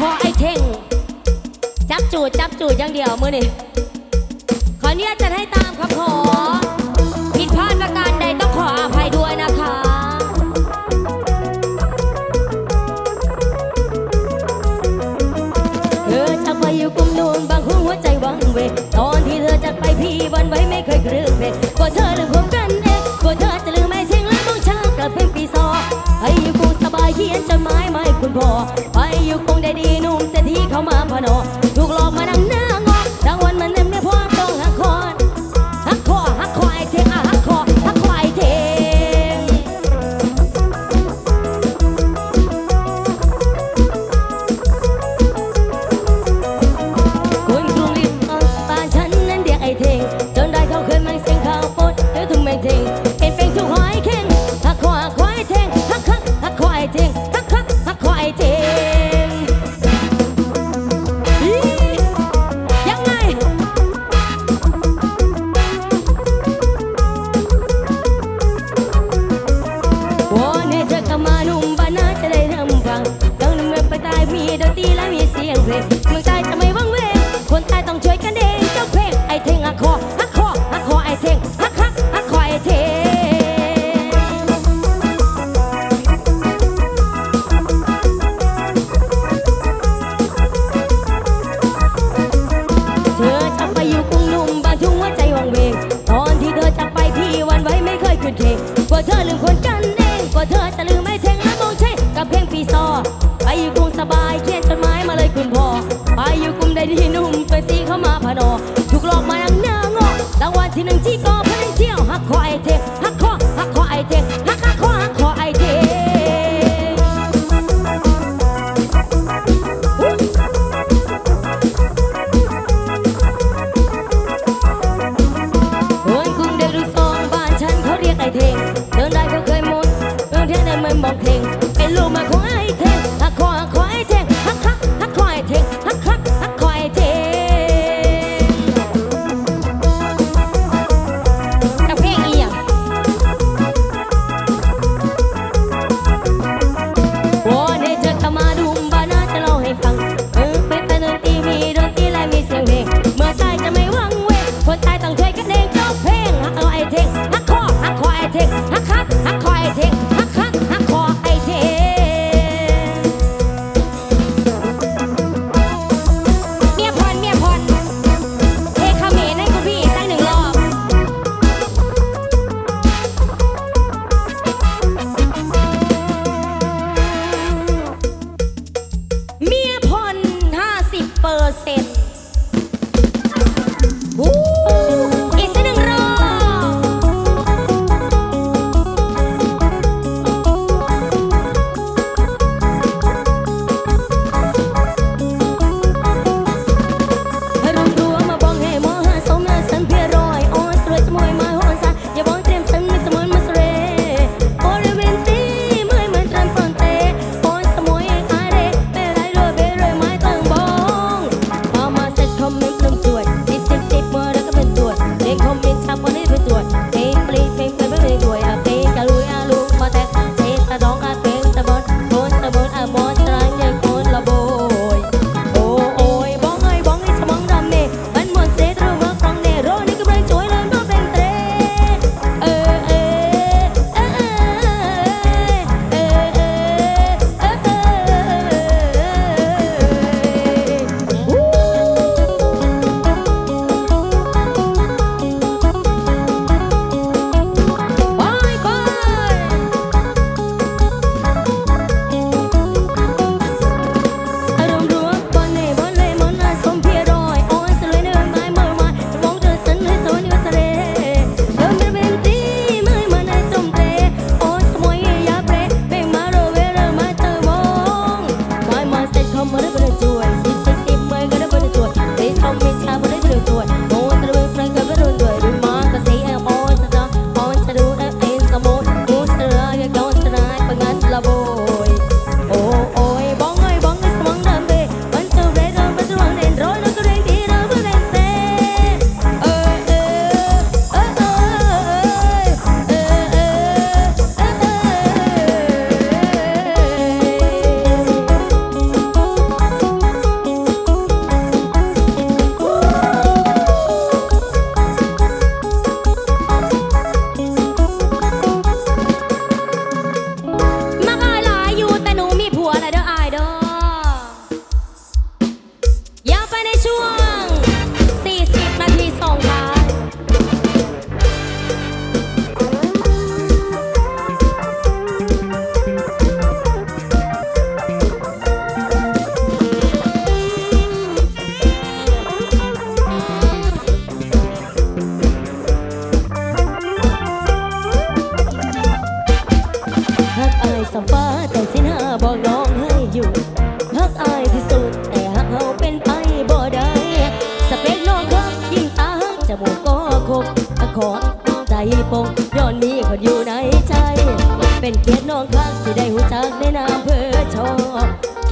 ขอไอ้เท่ง จับจูดจับจูดอย่างเดียวมือนี่ขอเนี่ยจะให้ตามคำขอ ผิดพลาดประการใดต้องขออภัยด้วยนะคะเธอจากไปอยู่กุมนูนบางหัวใจวังเวตอนที่เธอจากไปพี่วันไว้ไม่เคยเคลื่นเพกว่าเธอลืมผมกันเองกว่าเธอจะลืมไอ้เท่งแล้วต้องช้ากลับเป็นปีซอให้อยู่กูสบายเขียนจดหมายไม่คุณพอ หนุ่มเศรษฐีเข้ามาพนอถูกหลอกมานั่น และมีเสียงเพลงเมืองใต้จะไม่ว่างเวงคนใต้ต้องช่วยกันเองเจ้าเพลงไอเทงอะคอ เปอร์เซ็น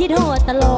โทษตลอด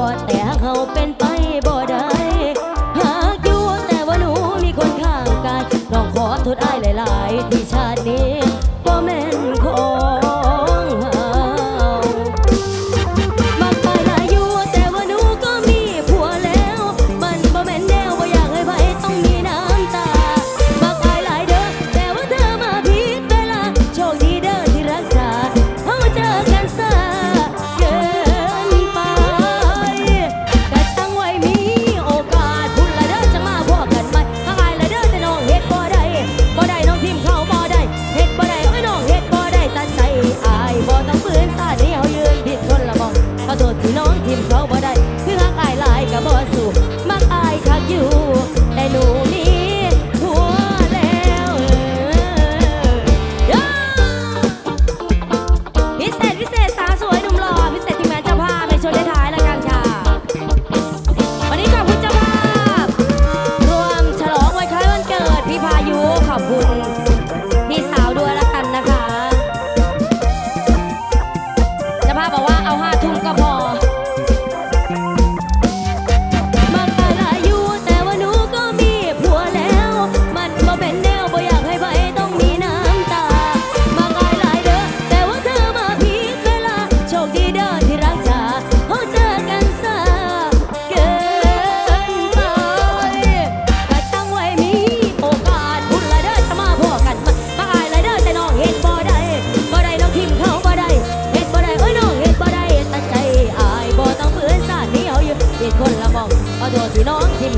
ตัวสิน้องทิม